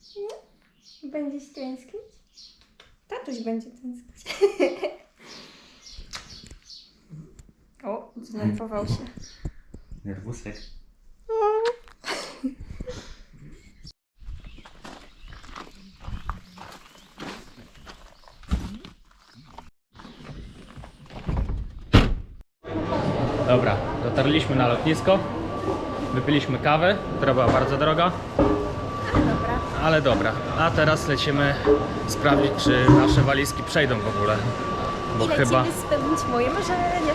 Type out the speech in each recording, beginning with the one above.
Będziesz tęsknić? Nie? Będziesz tęsknić? Tatuś będzie tęsknić. o, zdenerwował się. Nerwusek. Dobra, dotarliśmy na lotnisko. Wypiliśmy kawę, która była bardzo droga. Ale dobra. A teraz lecimy sprawdzić, czy nasze walizki przejdą w ogóle. Bo I chyba, lecimy spełnić moje marzenie.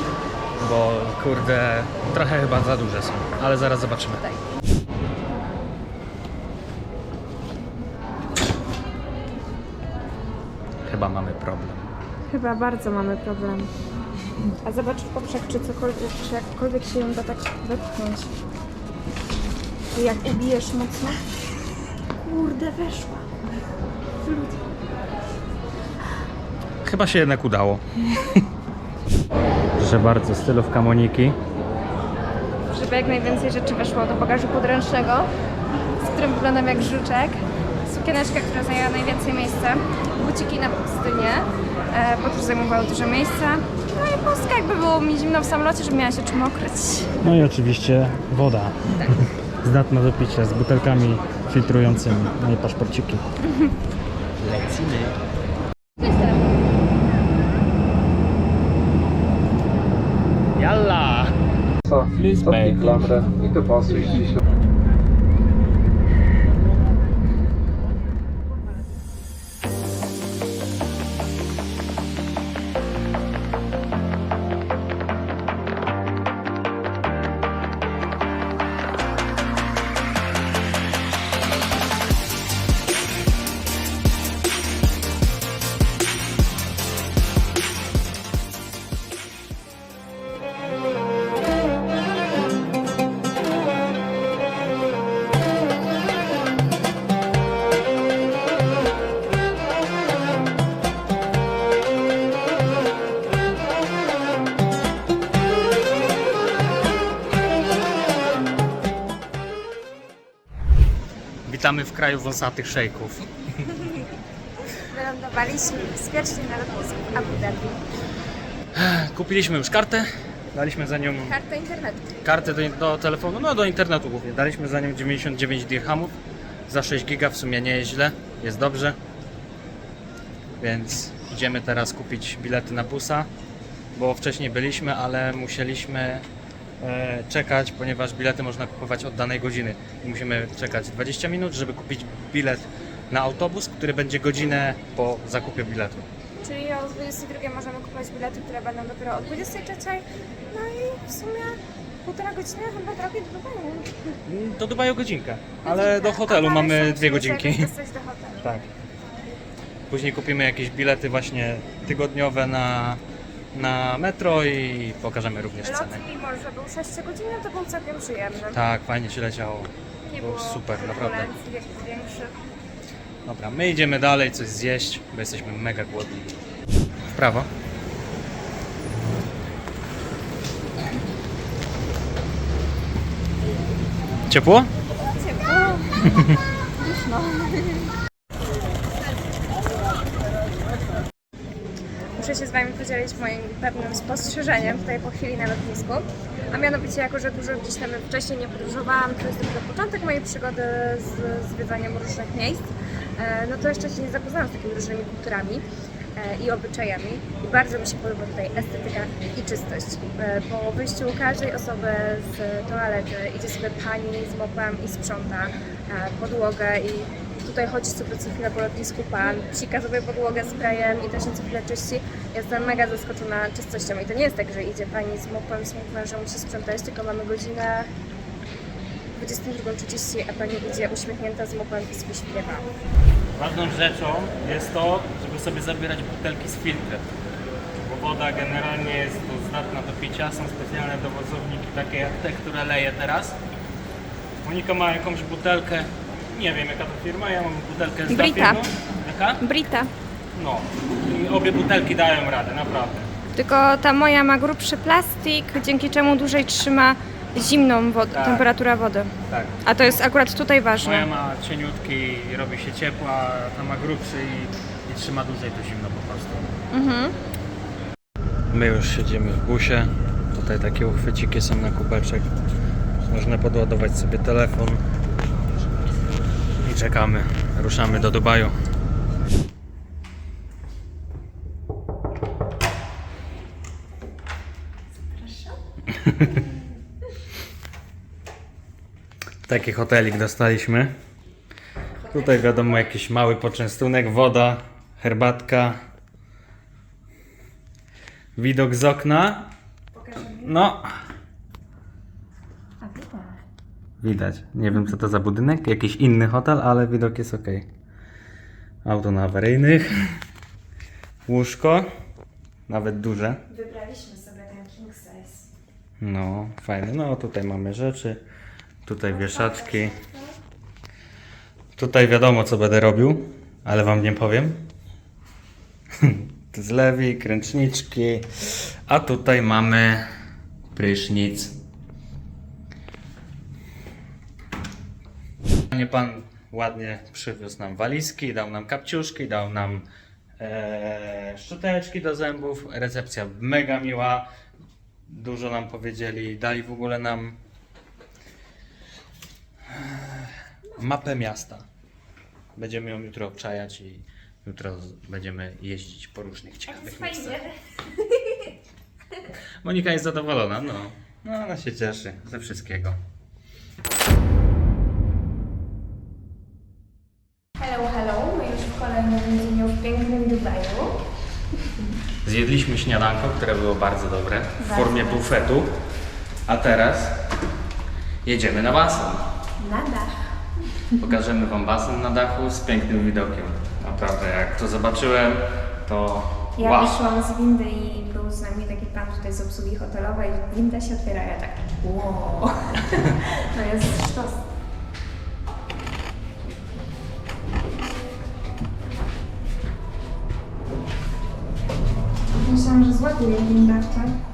bo kurde, trochę chyba za duże są, ale zaraz zobaczymy. Tak. Chyba mamy problem. Chyba bardzo mamy problem. A zobacz w poprzek, czy cokolwiek, czy jakkolwiek się ją da tak wepchnąć. I jak ubijesz mocno. Kurde, weszła. Chyba się jednak udało. Proszę bardzo, stylówka Moniki. Żeby jak najwięcej rzeczy weszło do bagażu podręcznego, z którym wyglądam jak żuczek. Sukieneczka, która zajęła najwięcej miejsca. Buciki na pustynię, e, bo też zajmowały dużo miejsca. No i pustka, jakby było mi zimno w samolocie, żeby miała się czym okryć. No i oczywiście woda. Zdatna do picia z butelkami filtrującymi, no i paszporciki. Lecimy. Jalla! Please pay. klamrę i dopasuj się. Witamy w kraju wąsatych szejków. Wylądowaliśmy bezpiecznie na lotnisku w Abu Dhabi. Kupiliśmy już kartę, daliśmy za nią Karta internetu. kartę do, do telefonu, no do internetu głównie. Daliśmy za nią 99 dirhamów. Za 6 giga w sumie nie jest źle, jest dobrze. Więc idziemy teraz kupić bilety na busa, bo wcześniej byliśmy, ale musieliśmy czekać, ponieważ bilety można kupować od danej godziny. I musimy czekać 20 minut, żeby kupić bilet na autobus, który będzie godzinę po zakupie biletu. Czyli o 22 możemy kupować bilety, które będą dopiero o 23. No i w sumie półtora godziny chyba drogi do Dubaju. Do Dubaju godzinkę, ale do Godzinkę. hotelu A mamy dwie godzinki. dostać do hotelu. Tak. Później kupimy jakieś bilety właśnie tygodniowe na, na metro i pokażemy również Lot, cenę. mimo że był 6 godzin, to był całkiem przyjemny. Tak, fajnie się leciało. Nie było było super, naprawdę. turbulencji jakichś większych. Dobra, my idziemy dalej coś zjeść, bo jesteśmy mega głodni. W prawo. Ciepło? Ciepło. Duszno. Muszę się z Wami podzielić moim pewnym spostrzeżeniem tutaj po chwili na lotnisku. A mianowicie, jako że dużo gdzieś tam wcześniej nie podróżowałam, to jest dopiero początek mojej przygody z zwiedzaniem różnych miejsc, e, no to jeszcze się nie zapoznałam z takimi różnymi kulturami e, i obyczajami. I bardzo mi się podoba tutaj estetyka i czystość. E, Po wyjściu każdej osoby z toalety idzie sobie pani z mopem i sprząta e, podłogę i tutaj chodzi sobie co chwilę po lotnisku pan, psika sobie podłogę sprayem i też się co chwilę czyści. Jestem mega zaskoczona czystością i to nie jest tak, że idzie pani z mopem, smutna, że musi sprzątać, tylko mamy godzinę 22.30, a pani idzie uśmiechnięta z mopem i sobie śpiewa. Ważną rzeczą jest to, żeby sobie zabierać butelki z filtrem. Bo woda generalnie jest tu zdatna do picia. Są specjalne dowozowniki, takie jak te, które leję teraz. Monika ma jakąś butelkę, nie wiem jaka to firma, ja mam butelkę z Brita. Jaka? Brita. No. I obie butelki dają radę, naprawdę. Tylko ta moja ma grubszy plastik, dzięki czemu dłużej trzyma zimną wodę, Tak. temperatura wody. Tak. A to jest akurat tutaj Moja ważne. ma cieniutki i robi się ciepła, a ta ma grubszy i, i trzyma dłużej to zimno po prostu. Mhm. My już siedzimy w busie. Tutaj takie uchwyciki są na kubeczek. Można podładować sobie telefon. I czekamy. Ruszamy do Dubaju. Taki hotelik dostaliśmy. Tutaj wiadomo jakiś mały poczęstunek, woda, herbatka, widok z okna. No. Widać. Nie wiem co to za budynek, jakiś inny hotel, ale widok jest ok. Auto na awaryjnych. Łóżko. Nawet duże. Wybraliśmy sobie ten king size. No, fajne. No, tutaj mamy rzeczy. Tutaj wieszaczki. Tutaj wiadomo, co będę robił, ale wam nie powiem. Zlewik, ręczniczki. A tutaj mamy prysznic. Panie pan ładnie przywiózł nam walizki, dał nam kapciuszki, dał nam e, szczoteczki do zębów. Recepcja mega miła. Dużo nam powiedzieli, dali w ogóle nam e, mapę miasta. Będziemy ją jutro obczajać i jutro będziemy jeździć po różnych ciekawych miejscach. Monika jest zadowolona, no. No ona się cieszy ze wszystkiego. Hello, hello. My już w kolejnym dniu w pięknym Dubaju. Zjedliśmy śniadanko, które było bardzo dobre w Bardzo formie dobre. bufetu. A teraz jedziemy na basen. Na dach. Pokażemy Wam basen na dachu z pięknym widokiem. Naprawdę, jak to zobaczyłem, to Ja wow. wyszłam z windy i był z nami taki pan tutaj z obsługi hotelowej. Winda się otwiera, ja tak wow. To jest sztos. Myślałam, że złapię winda, tak?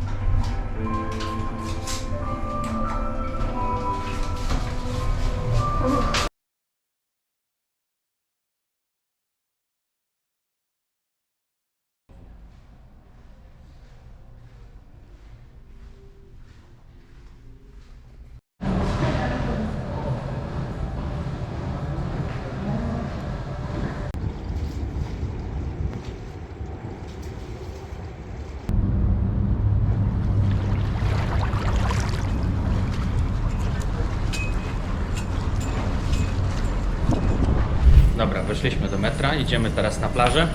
Dobra, weszliśmy do metra, idziemy teraz na plażę.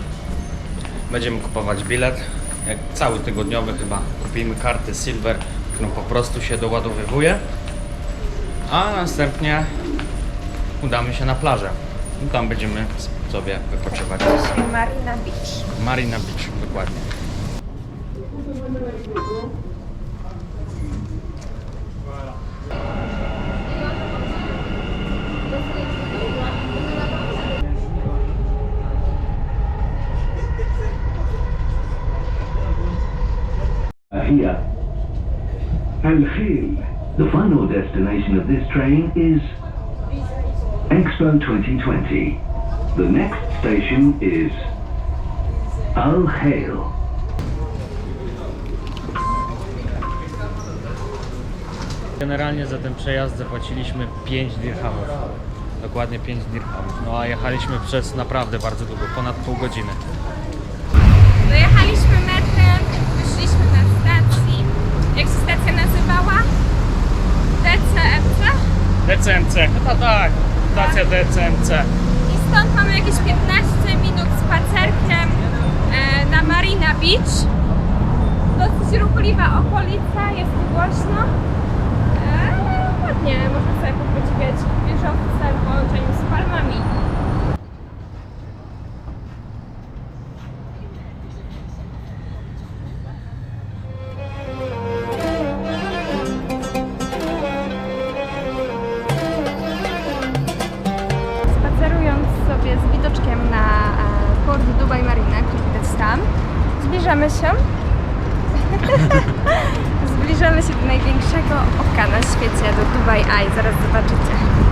Będziemy kupować bilet. Jak cały tygodniowy chyba kupimy kartę Silver, którą po prostu się doładowywuje. A następnie udamy się na plażę. I tam będziemy sobie wypoczywać. Marina Beach. Marina Beach, dokładnie. Here. Al Khil. The final destination of this train is Expo 2020. The next station is Al Khail. Generalnie za ten przejazd zapłaciliśmy 5 dirhamów. Dokładnie 5 dirhamów. No a jechaliśmy przez naprawdę bardzo długo, ponad pół godziny. Dojechaliśmy metrem, wyszliśmy na stacji. Jak się stacja nazywała? DCMC? DCMC, chyba tak. Stacja DCMC. I stąd mamy jakieś 15 minut spacerkiem e, na Marina Beach. Dosyć ruchliwa okolica, jest tu głośno. E, ładnie, można sobie podziwiać wieżowce w połączeniu z palmami. Dubai Marina, który widać tam, zbliżamy się. zbliżamy się do największego oka na świecie, do Dubai Eye. Zaraz zobaczycie.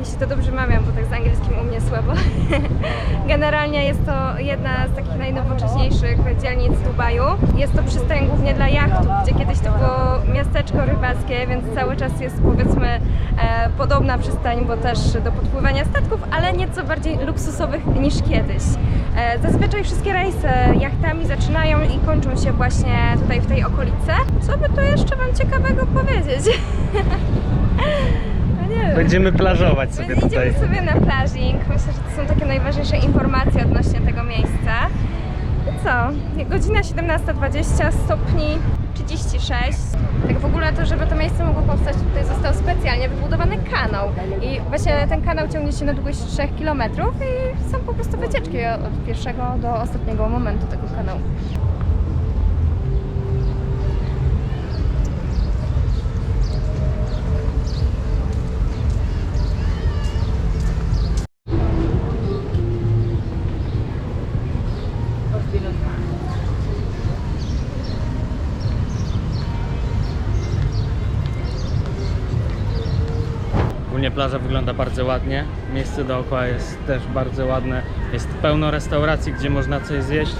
Jeśli to dobrze mawiam, bo tak z angielskim u mnie słabo. Generalnie jest to jedna z takich najnowocześniejszych dzielnic Dubaju. Jest to przystań głównie dla jachtów, gdzie kiedyś to było miasteczko rybackie, więc cały czas jest powiedzmy e, podobna przystań, bo też do podpływania statków, ale nieco bardziej luksusowych niż kiedyś. E, zazwyczaj wszystkie rejsy jachtami zaczynają i kończą się właśnie tutaj w tej okolicy. Co by tu jeszcze Wam ciekawego powiedzieć? No. Będziemy plażować sobie Więc tutaj. Idziemy sobie na plażing. Myślę, że to są takie najważniejsze informacje odnośnie tego miejsca. I co? Godzina 17.20, stopni 36. Tak w ogóle to, żeby to miejsce mogło powstać, tutaj został specjalnie wybudowany kanał. I właśnie ten kanał ciągnie się na długość 3 km i są po prostu wycieczki od pierwszego do ostatniego momentu tego kanału. Bardzo ładnie. Miejsce dookoła jest też bardzo ładne. Jest pełno restauracji, gdzie można coś zjeść.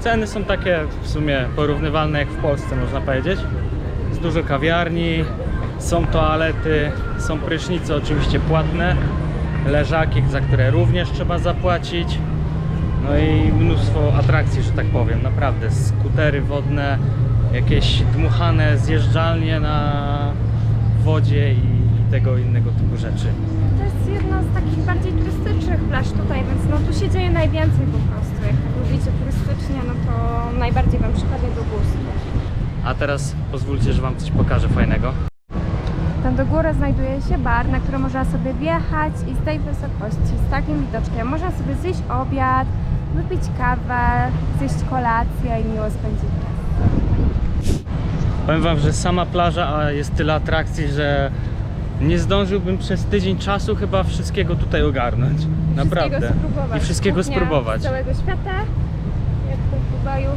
Ceny są takie w sumie porównywalne jak w Polsce, można powiedzieć. Jest dużo kawiarni, są toalety, są prysznice oczywiście płatne, leżaki, za które również trzeba zapłacić. No i mnóstwo atrakcji, że tak powiem, naprawdę. Skutery wodne, jakieś dmuchane zjeżdżalnie na wodzie i tego innego typu rzeczy. Takich bardziej turystycznych plaż tutaj, więc no tu się dzieje najwięcej po prostu. Jak tak lubicie turystycznie, no to najbardziej Wam przypadnie do gustu. A teraz pozwólcie, że Wam coś pokażę fajnego. Tam do góry znajduje się bar, na który można sobie wjechać i z tej wysokości, z takim widoczkiem, można sobie zjeść obiad, wypić kawę, zjeść kolację i miło spędzić czas. Powiem Wam, że sama plaża, a jest tyle atrakcji, że nie zdążyłbym przez tydzień czasu chyba wszystkiego tutaj ogarnąć. Naprawdę. Wszystkiego spróbować. I wszystkiego Kuchnia spróbować. Z całego świata, jak to w Dubaju.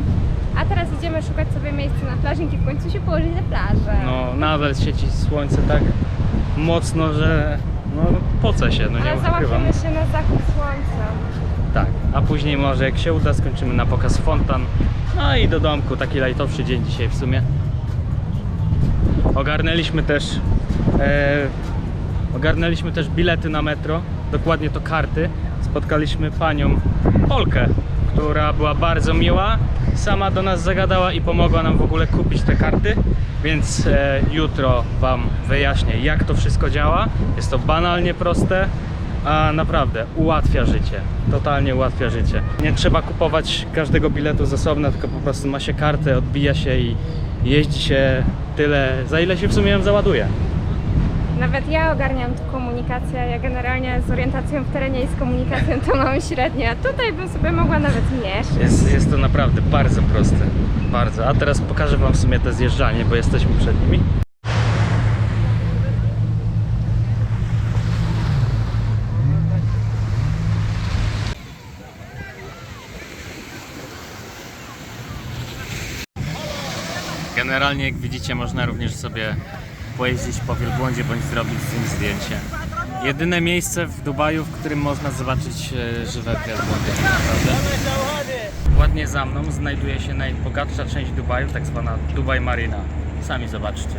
A teraz idziemy szukać sobie miejsca na plażing i w końcu się położyć na plażę. No, nadal świeci słońce tak mocno, że no poce się, no nie Ale ukrywam. załapimy się na zachód słońca. Tak, a później może jak się uda skończymy na pokaz fontan. No i do domku, taki lajtowszy dzień dzisiaj w sumie. Ogarnęliśmy też e, ogarnęliśmy też bilety na metro, dokładnie to karty. Spotkaliśmy panią Polkę, która była bardzo miła. Sama do nas zagadała i pomogła nam w ogóle kupić te karty. Więc e, jutro Wam wyjaśnię, jak to wszystko działa. Jest to banalnie proste, a naprawdę ułatwia życie. Totalnie ułatwia życie. Nie trzeba kupować każdego biletu z osobna, tylko po prostu ma się kartę, odbija się i jeździ się tyle, za ile się w sumie ją załaduje. Nawet ja ogarniam tu komunikację, ja generalnie z orientacją w terenie i z komunikacją to mam średnio, a tutaj bym sobie mogła nawet mieszać. Jest, jest to naprawdę bardzo proste. Bardzo. A teraz pokażę Wam w sumie te zjeżdżalnie, bo jesteśmy przed nimi. Generalnie, jak widzicie, można również sobie pojeździć po wielbłądzie bądź zrobić z nim zdjęcie. Jedyne miejsce w Dubaju, w którym można zobaczyć e, żywe wielbłądy. Ładnie za mną znajduje się najbogatsza część Dubaju, tak zwana Dubaj Marina. Sami zobaczcie.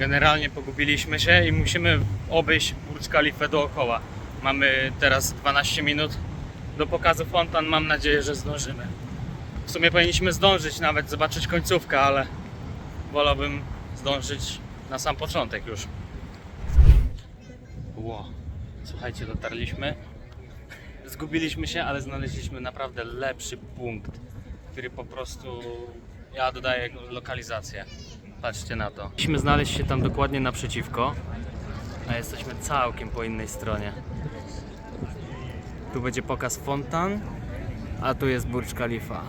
Generalnie pogubiliśmy się i musimy obejść Burj Khalifa dookoła. Mamy teraz 12 minut do pokazu fontan. Mam nadzieję, że zdążymy. W sumie powinniśmy zdążyć nawet zobaczyć końcówkę, ale wolałbym zdążyć na sam początek już. Ło, słuchajcie, dotarliśmy. Zgubiliśmy się, ale znaleźliśmy naprawdę lepszy punkt, który po prostu ja dodaję lokalizację. Patrzcie na to. Musimy znaleźć się tam dokładnie naprzeciwko, a jesteśmy całkiem po innej stronie. Tu będzie pokaz fontan, a tu jest Burj Khalifa.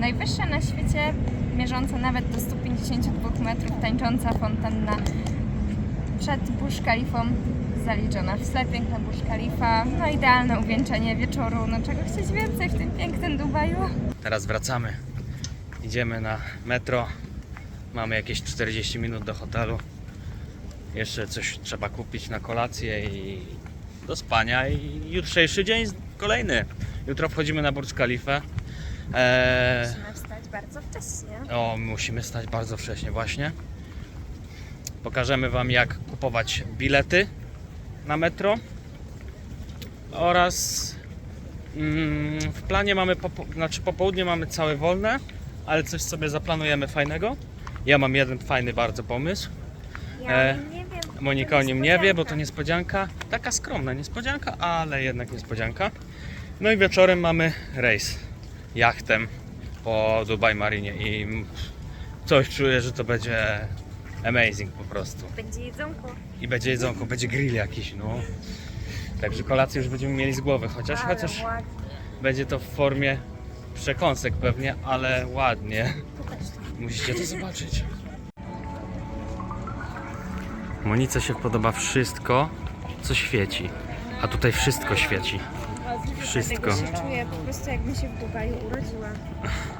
Najwyższa na świecie, mierząca nawet do 152 metrów, tańcząca fontanna przed Burj Khalifą zaliczona w piękna Burj Khalifa. No idealne uwieńczenie wieczoru. No czego chcieć więcej w tym pięknym Dubaju? Teraz wracamy. Idziemy na metro. Mamy jakieś 40 minut do hotelu. Jeszcze coś trzeba kupić na kolację i do spania. I jutrzejszy dzień kolejny. Jutro wchodzimy na Burj Khalifa. Eee, Musimy wstać bardzo wcześnie. o, musimy stać bardzo wcześnie właśnie. Pokażemy Wam jak kupować bilety na metro oraz mm, w planie mamy, popo, znaczy popołudnie mamy całe wolne, ale coś sobie zaplanujemy fajnego. Ja mam jeden fajny bardzo pomysł. Ja E, nie wiem. Monika o nim nie wie, bo to niespodzianka. niespodzianka. Taka skromna niespodzianka, ale jednak niespodzianka. No i wieczorem mamy rejs jachtem po Dubai Marinie i coś czuję, że to będzie amazing po prostu. Będzie jedzonko. I będzie jedzonko, będzie grill jakiś, no. Także kolację już będziemy mieli z głowy, chociaż, Ale chociaż ładnie. będzie to w formie przekąsek pewnie, ale ładnie. Musicie to zobaczyć. Monice się podoba wszystko, co świeci. A tutaj wszystko świeci. Wszystko. Dlatego się czuję po prostu jakbym się w Dubaju urodziła.